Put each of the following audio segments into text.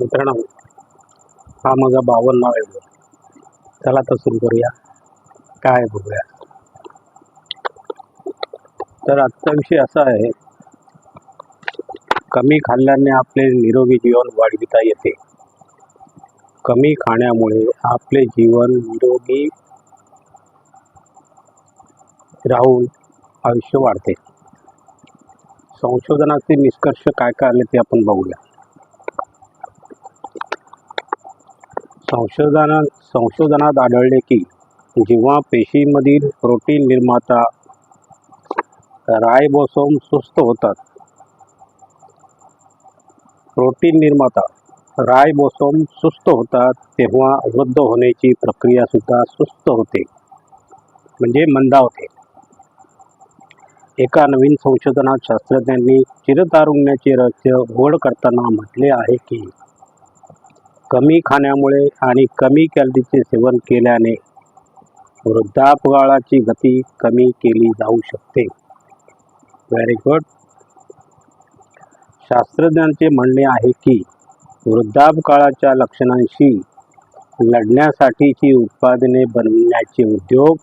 मित्रांनो हा माझा बावन्न आहे चला तर सुरू करूया. काय बघूया. तर आजचा विषय असा आहे कमी खाल्ल्याने आपले निरोगी जीवन वाढविता येते. कमी खाण्यामुळे आपले जीवन निरोगी राहून आयुष्य वाढते. संशोधनाचे निष्कर्ष काय काय आले ते आपण बघूया. संशोधना संशोधनात आढळले की जेव्हा पेशीमधील प्रोटीन निर्माता रायबोसोम सुस्त होतात प्रोटीन निर्माता रायबोसोम सुस्त होतात तेव्हा वृद्ध होण्याची प्रक्रिया सुद्धा सुस्त होते म्हणजे मंदावते एका नवीन संशोधनात शास्त्रज्ञांनी चिरतारुण्याचे रहस्य उघड करताना म्हटले आहे की कमी खाण्यामुळे आणि कमी कॅलरीचे सेवन केल्याने वृद्धापकाळाची गती कमी केली जाऊ शकते. व्हेरी गुड शास्त्रज्ञांचे म्हणणे आहे की वृद्धापकाळाच्या लक्षणांशी लढण्यासाठीची उत्पादने बनवण्याचे उद्योग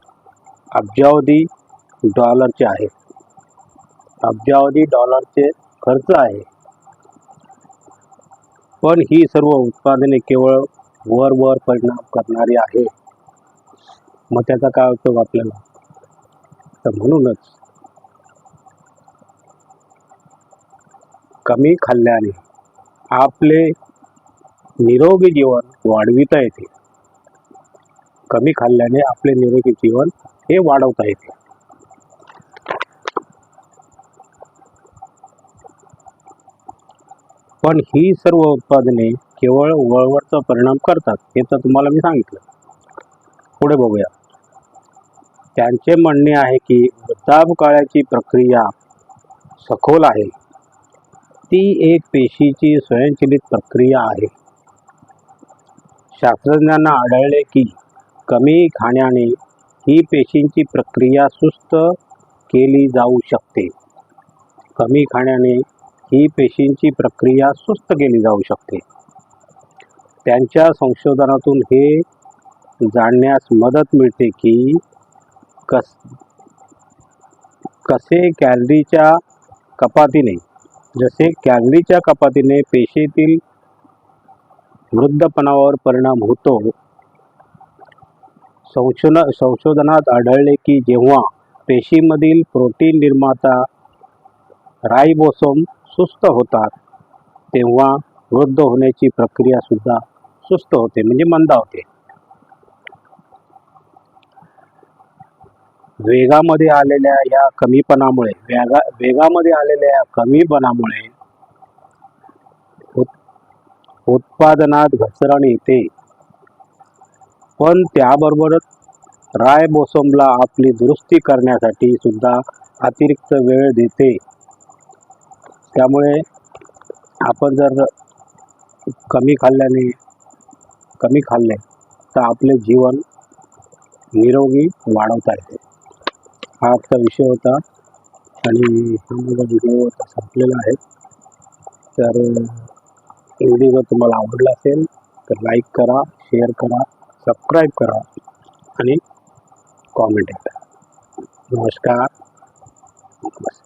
अब्जावधी डॉलरचे आहेत. अब्जावधी डॉलरचे खर्च आहे. पण ही सर्व उत्पादने केवळ वर वर परिणाम करणारी आहे. मग त्याचा काय उपयोग आपल्याला? तर म्हणूनच कमी खाल्ल्याने आपले निरोगी जीवन वाढविता येते. कमी खाल्ल्याने आपले निरोगी जीवन हे वाढवता येते. पण ही सर्व उत्पादने केवळ वळवळचा परिणाम करतात हे तर तुम्हाला मी सांगितलं. पुढे बघूया. त्यांचे म्हणणे आहे की वृद्धापकाळाची प्रक्रिया सखोल आहे. ती एक पेशीची स्वयंचलित प्रक्रिया आहे. शास्त्रज्ञांना आढळले की कमी खाण्याने ही पेशींची प्रक्रिया सुस्त केली जाऊ शकते. कमी खाण्याने ही पेशींची प्रक्रिया सुस्त केली जाऊ शकते. त्यांच्या संशोधनातून हे जाणण्यास मदत मिळते की कस कसे कॅलरीच्या कपातीने जसे कॅलरीच्या कपातीने पेशीतील वृद्धपणावर परिणाम होतो संशोधन संशोधनात आढळले की जेव्हा पेशीमधील प्रोटीन निर्माता रायबोसोम सुस्त होतात तेव्हा वृद्ध होण्याची प्रक्रिया सुद्धा सुस्त होते म्हणजे मंदावते वेगामध्ये आलेल्या या कमीपणामुळे वेगा वेगामध्ये आलेल्या या कमीपणामुळे उत्पादनात घसरण येते. पण त्याबरोबरच रायबोसोमला आपली दुरुस्ती करण्यासाठी सुद्धा अतिरिक्त वेळ देते. त्यामुळे आपण जर कमी खाल्ल्याने कमी खाल्ले तर आपले जीवन निरोगी वाढवता येते. हा आजचा विषय होता आणि हा माझा व्हिडिओ आता संपलेला आहे. तर व्हिडिओ तुम्हाला आवडला असेल तर लाईक करा शेअर करा सबस्क्राईब करा आणि कॉमेंट करा. नमस्कार. नमस्कार.